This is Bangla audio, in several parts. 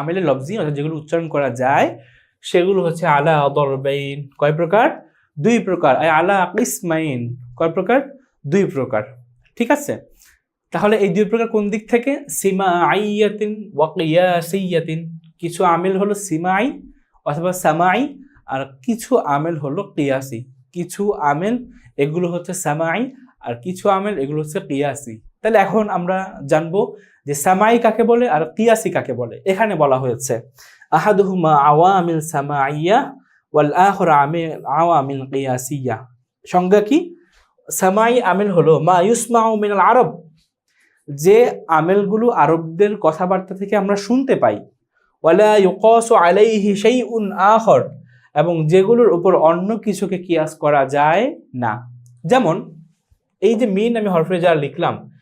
আমেলে লফজি, অর্থাৎ যেগুলো উচ্চারণ করা যায়, সেগুলো হচ্ছে আলা দরবাইন, কয় প্রকার? দুই প্রকার। আলা ইসমাইন কয় প্রকার? দুই প্রকার। ঠিক আছে? তাহলে এই দুই প্রকার কোন দিক থেকে? সীমা আইয়াতিন ওয়াকিয়াসিয়াতিন কিছু আমেল হলো সিমাই অথবা সামাই, আর কিছু আমেল হলো কিয়াসি। কিছু আমেল, এগুলো হচ্ছে সামাই, আর কিছু আমেল, এগুলো হচ্ছে কিয়াসি। তাহলে এখন আমরা জানব যে সামাই কাকে বলে আর কিয়াসি কাকে বলে? এখানে বলা হয়েছে, আহাদুহুমা আওয়ামিল সামাইয়া ওয়াল আখর আমিল আওয়ামিল কিয়াসিয়া। সংজ্ঞা কি? সামাই আমেল হলো মা ইউসমাউ মিনাল আরব। যে আমেলগুলো আরবদের কথাবার্তা থেকে আমরা শুনতে পাই। ওয়ালা ইউকাসু আলাইহি শাইউন আখর। এবং যেগুলোর উপর অন্য কিছুকে কিয়াস করা যায় না। যেমন, এই যে মিন আমি হরফে যা লিখলাম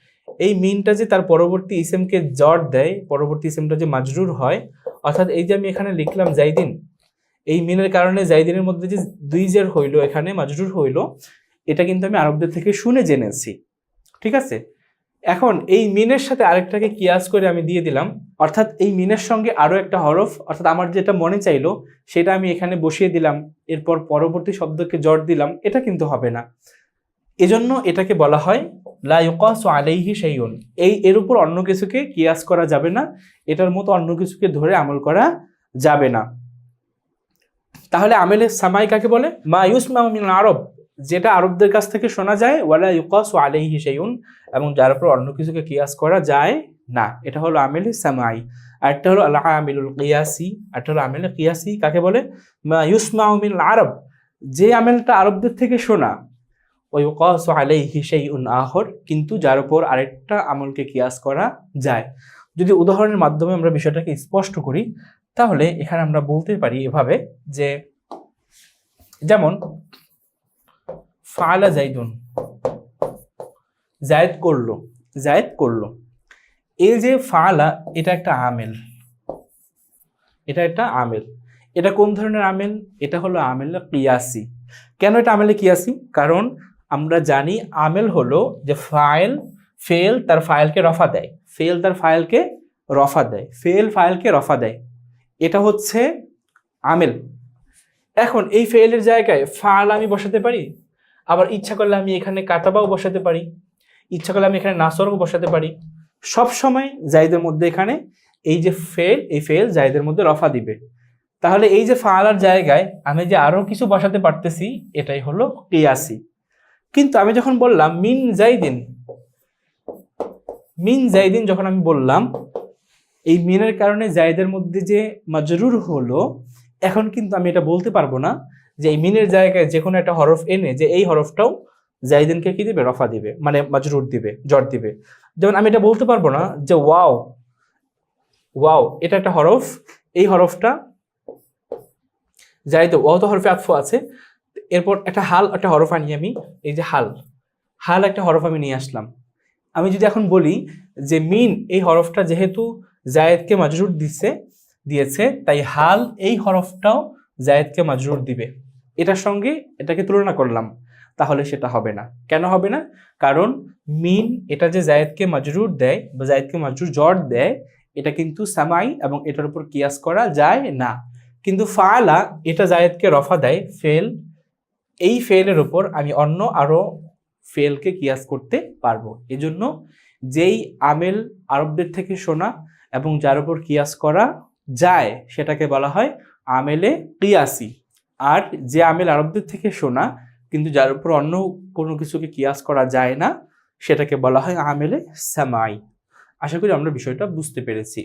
এই মিনটা যে তার পরবর্তী ইসেমকে জট দেয়, পরবর্তী ইসেমটা যে মাজরুর হয়, অর্থাৎ এই যে আমি এখানে লিখলাম জাইদিন, এই মিনের কারণে জাইদিনের মধ্যে যে দুই জের হইল এখানে, মাজরুর হইল, এটা কিন্তু আমি আরবদের থেকে শুনে জেনেছি, ঠিক আছে? এখন এই মিনের সাথে আরেকটাকে কিয়াস করে আমি দিয়ে দিলাম, অর্থাৎ এই মিনের সঙ্গে আরও একটা হরফ, অর্থাৎ আমার যেটা মনে চাইলো, সেটা আমি এখানে বসিয়ে দিলাম, এরপর পরবর্তী শব্দকে জট দিলাম, এটা কিন্তু হবে না। এজন্য এটাকে বলা হয়, লা ইউকাসু আলাইহি শাইউন। এই, এর উপর অন্য কিছুকে কিয়াস করা যাবে না, এটার মতো অন্য কিছুকে ধরে আমল করা যাবে না। তাহলে আমেলে সামাই কাকে বলে? মা ইউসমা মিন আরব, যেটা আরবদের কাছ থেকে শোনা যায়, ওয়ালা ইউকাসু আলাইহি শাইউন, এবং যার উপর অন্য কিছুকে কিয়াস করা যায় না। এটা হলো আমেলে সামাই। আরেকটা হলো আল আমিলুল কিয়াসি। আরেকটা হলো আমেলে কিয়াসি কাকে বলে? মা ইউসমা মিন আরব। যে আমেলটা আরবদের থেকে শোনা ওই কস আলাইহি শাইউন আহর কিন্তু যার উপর আরেকটা আমলকে কিয়াস করা যায়। যদি উদাহরণের মাধ্যমে আমরা বিষয়টাকে স্পষ্ট করি, তাহলে এখানে আমরা বলতে পারি এভাবে যে, যেমন ফালা জাইদুন জায়েদ করল জায়েদ করল। এই যে ফালা এটা একটা আমেল। এটা একটা আমেল। এটা কোন ধরনের আমেল? এটা হলো আমেল কিয়াসি। কেন এটা আমেলে কিয়াসি? কারণ আমরা জানি আমেল হলো যে ফাইল ফেল তার ফাইলকে রফা দেয়। ফেল তার ফাইলকে রফা দেয়। ফেল ফাইলকে রফা দেয়। এটা হচ্ছে আমেল। এখন এই ফেলের জায়গায় ফাল আমি বসাতে পারি? আবার ইচ্ছা করলে আমি এখানে কাতাবাও বসাতে পারি। ইচ্ছা করলে আমি এখানে নাসরও বসাতে পারি। সব সময় জাইদের মধ্যে এখানে এই যে ফেল এই ফেল জাইদের মধ্যে রফা দিবে। তাহলে এই যে ফালার জায়গায় আমি যে আরও কিছু বসাতে পারতেছি, এটাই হলো কিয়াসি কিন্তু আমি যখন বললাম, মিন জাইদিন মিন জাইদিন যখন আমি বললাম, এই মিনের কারণে জায়দের মধ্যে যে মাজরুর হলো, এখন কিন্তু আমি এটা বলতে পারব না যে এই মিনের জায়গায় যে কোনো একটা হরফ এনে যে এই হরফটাও জাইদিনকে কি দিবে? রফা দিবে মানে মাজরুর দিবে, জট দিবে। যেমন আমি এটা বলতে পারব না যে ওয়াও ওয়াও, এটা একটা হরফ, এই হরফটা জাইদ ওয়াও তো হরফে আতফ আছে এরপর একটা হাল, একটা হরফ আনি আমি, এই যে হাল হাল একটা হরফ আমি নিয়ে আসলাম। আমি যদি এখন বলি যে মিন, এই হরফটা যেহেতু জায়েদকে মাজরুর দিচ্ছে দিয়েছে, তাই হাল এই হরফটাও জায়েদকে মাজরুর দিবে। এটার সঙ্গে এটাকে তুলনা করলাম, তাহলে সেটা হবে না। কেন হবে না? কারণ মিন এটা যে জায়েদকে মাজরুর দেয় বা জায়েদকে মাজরুর জট দেয়, এটা কিন্তু সামাই এবং এটার উপর কিয়াস করা যায় না। কিন্তু ফালা এটা জায়েদকে রফা দেয়, ফেল এই ফেলের উপর আমি অন্য আরও ফেলকে কিয়াস করতে পারব। এজন্য যেই আমেল আরবদের থেকে শোনা এবং যার উপর কিয়াস করা যায়, সেটাকে বলা হয় আমেলে কিয়াসি। আর যে আমেল আরবদের থেকে শোনা, কিন্তু যার উপর অন্য কোনো কিছুকে কিয়াস করা যায় না, সেটাকে বলা হয় আমেলে সামাই। আশা করি আমরা বিষয়টা বুঝতে পেরেছি।